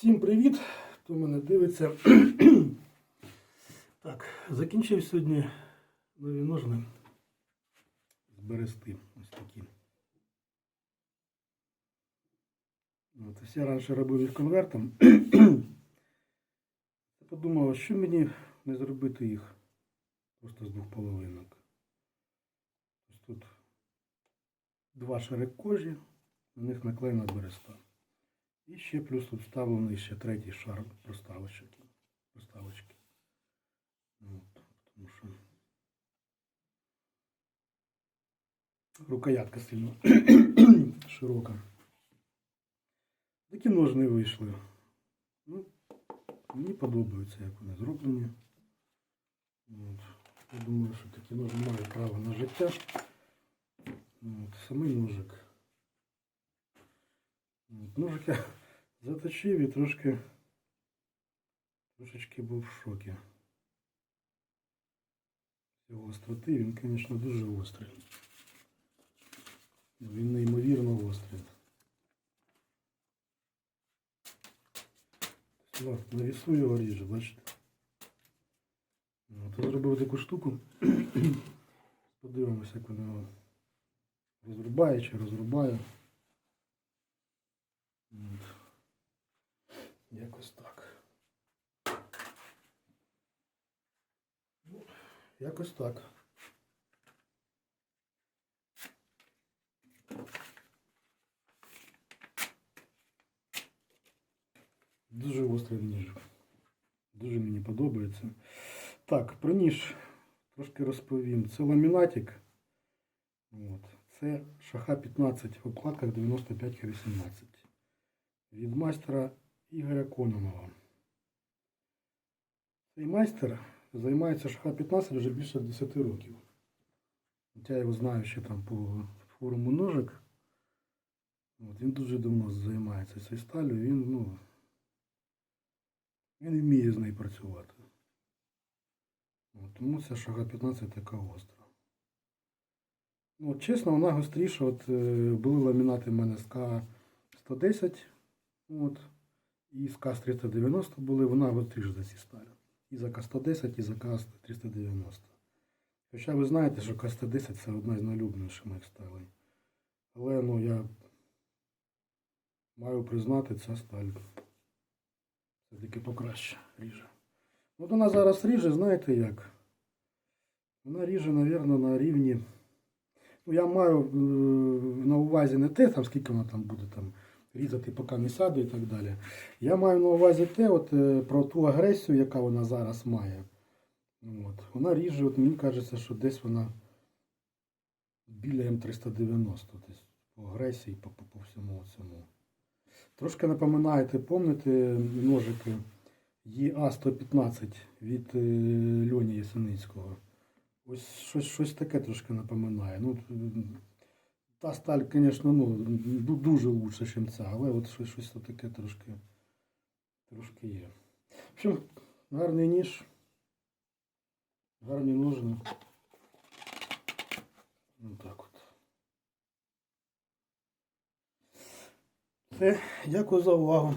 Всім привіт, хто мене дивиться. так, закінчив сьогодні нові ножни з берести. Ось такі. От, всі раніше робив їх конвертом. Я подумав, що мені не зробити їх просто з двох половинок. Ось тут два шари кожі, на них наклеєна береста. І ще плюс тут вставлений ще третій шар проставочки. проставочки. От, тому що рукоятка сильно широка. Такі ножни вийшли. Ну, мені подобаються, як вони зроблені. От. Я думаю, що такі ножни мають право на життя. От. Самий ножик. От. Ножик я заточив і трошки трошечки був в шокі. Його остроти, він, звісно, дуже гострий. Він неймовірно гострий. Ну, на весу його ріже, бачите. От, я зробив таку штуку. Подивимося, як воно розрубає чи розрубає. Якось так. Ну, якось так. Дуже гострий ніж. Дуже мені подобається. Так, про ніж трошки розповім. Це ламінатик. От. Це шаха 15 в обкладках 95 х 18 від майстра Ігоря Кононова. Цей майстер займається шаха 15 вже більше 10 років. Я його знаю ще там по форуму ножик. От, він дуже давно займається цією сталю. Він, ну, він вміє з нею працювати. От, тому ця шага 15 така гостра. Ну, от, чесно, вона гостріша. От, е, були ламінати в мене з К110. От, і з К390 були, вона гостріша за ці сталі. І за К110, і за К390. Хоча ви знаєте, що К110 це одна з найулюбленіших моїх сталей. Але ну, я маю признати, ця сталь все-таки покраще ріже. От вона зараз ріже, знаєте як? Вона ріже, мабуть, на рівні. Ну, я маю е, на увазі не те, там, скільки вона там буде там, різати, поки не сяде і так далі. Я маю на увазі те, от, е, про ту агресію, яка вона зараз має. От. Вона ріже, от мені кажеться, що десь вона біля М390, десь по агресії, по, по, по всьому цьому. Трошки напоминаєте, помните ножики ЄА-115 від е, Льоні Ясеницького. Ось щось, щось таке трошки напоминає. Ну, та сталь, звісно, ну, дуже лучше, ніж ця, але от щось, щось таке трошки, трошки є. В общем, гарний ніж, гарні ножни. Ну так от. Все, дякую за увагу.